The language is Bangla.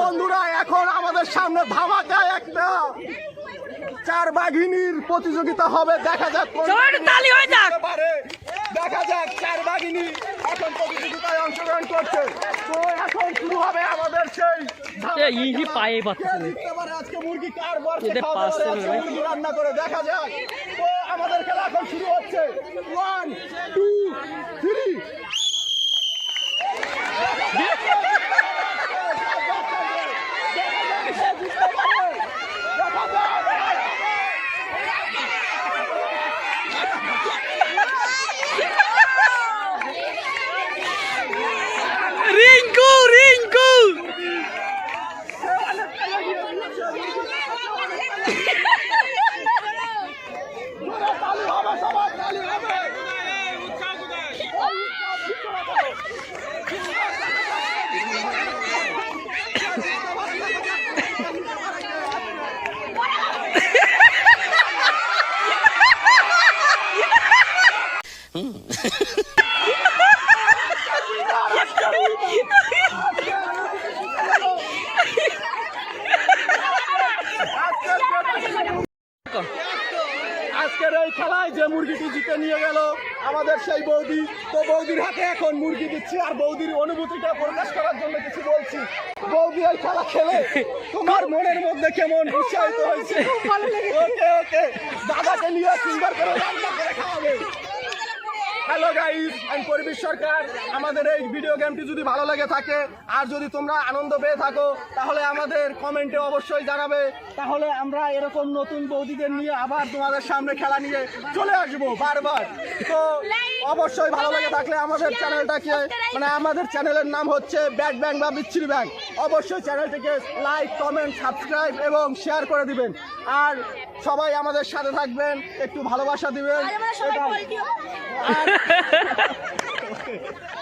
বন্ধুরা এখন আমাদের সামনে ধামাকা একটা চার বাঘিনীর প্রতিযোগিতা হবে। দেখা যাক। দেখা যাক চার বাঘিনী এখন প্রতিযোগিতায় অংশগ্রহণ করছে। তো এখন শুরু হবে আমাদের সেই ইহি পায়ে আজকে মুরগি কার। মুরগি রান্না করে দেখা যাক। তো আমাদের খেলা এখন শুরু হচ্ছে। One two three Yeah. আজকের এই খেলায় যে মুরগিটি জিতে নিয়ে গেল আমাদের সেই বৌদি। তো বৌদির হাতে এখন মুরগি দিচ্ছি আর বৌদির অনুভূতিটা প্রকাশ করার জন্য কিছু বলছি। বৌদি এই খেলা খেলে তোমার মনের মধ্যে কেমন উৎসাহিত হয়েছে? ওকে ওকে। দাদাকে নিয়ে সুন্দর করে খাওয়াবে। হ্যালো গাইস আমি পরিবেশ সরকার। আমাদের এই ভিডিও গেমটি যদি ভালো লেগে থাকে আর যদি তোমরা আনন্দ পেয়ে থাকো, তাহলে আমাদের কমেন্টে অবশ্যই জানাবে। তাহলে আমরা এরকম নতুন বৌদিদের নিয়ে আবার তোমাদের সামনে খেলা নিয়ে চলে আসব বারবার। তো অবশ্যই ভালো লেগে থাকলে আমাদের চ্যানেলটাকে মানে আমাদের চ্যানেলের নাম হচ্ছে ব্যাট ব্যাং বা বিচ্ছিরি ব্যাং। অবশ্যই চ্যানেলটিকে লাইক কমেন্ট সাবস্ক্রাইব এবং শেয়ার করে দিবেন। আর সবাই আমাদের সাথে থাকবেন একটু ভালোবাসা দিবেন। আর